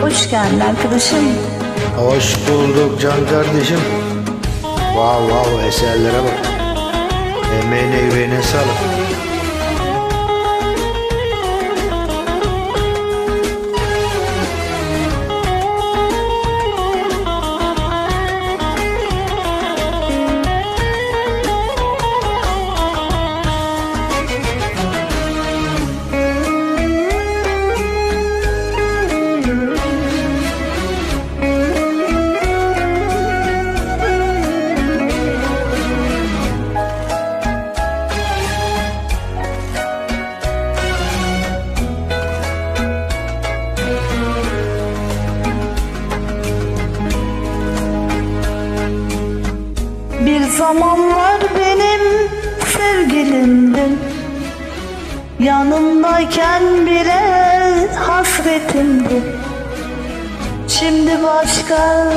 Hoş geldin arkadaşım. Hoş bulduk can kardeşim. Vav vav eserlere bak. Emeğine yüreğine sağlık. Bir zamanlar benim sevgilimdin. Yanımdayken bile hasretimdi. Şimdi başka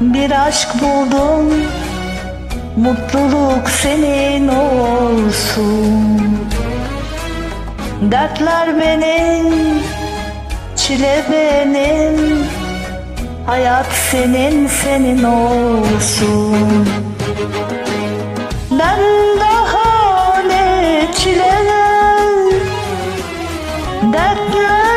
bir aşk buldum. Mutluluk senin olsun. Dertler benim, çile benim. Hayat senin senin olsun. Ben daha ne çileler Dertlere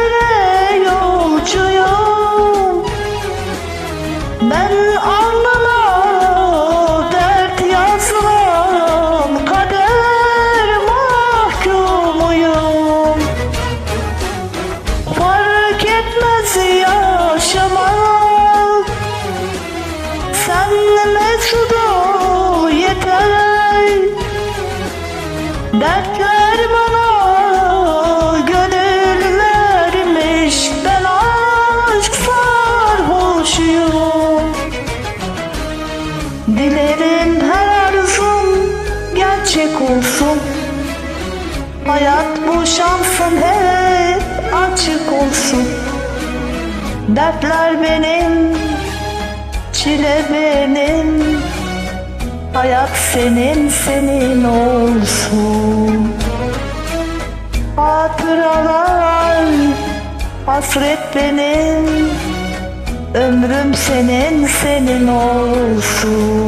Dilerim her arzum gerçek olsun. Hayat bu şansın hep açık olsun. Dertler benim, çile benim Hayat senin, senin olsun. Hatıralar, hasret benim. Ömrüm senin, senin olsun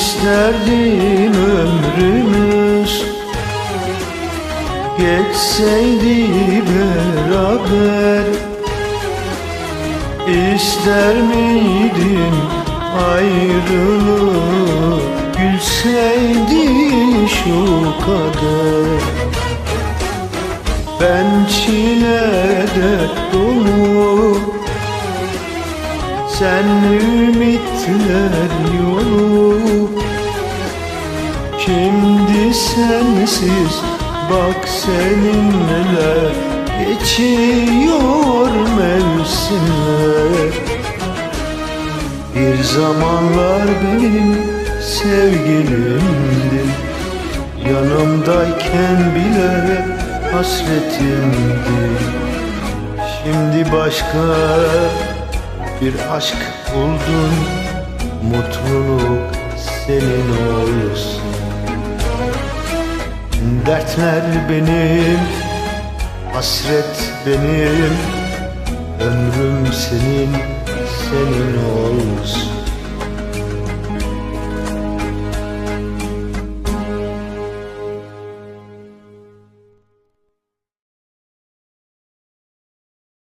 İsterdim ömrümüz. Geçseydi beraber. İster miydin ayrılık Gülseydi şu kader ben çilede dolu. Sen ümitler yolu Şimdi sensiz bak seninle Geçiyor mevsimler. Bir zamanlar benim sevgilimdi. Yanımdayken bile hasretimdi. Şimdi başka bir aşk buldun. Mutluluk senin olsun dertler benim Hasret benim. Ömrüm senin, senin oldu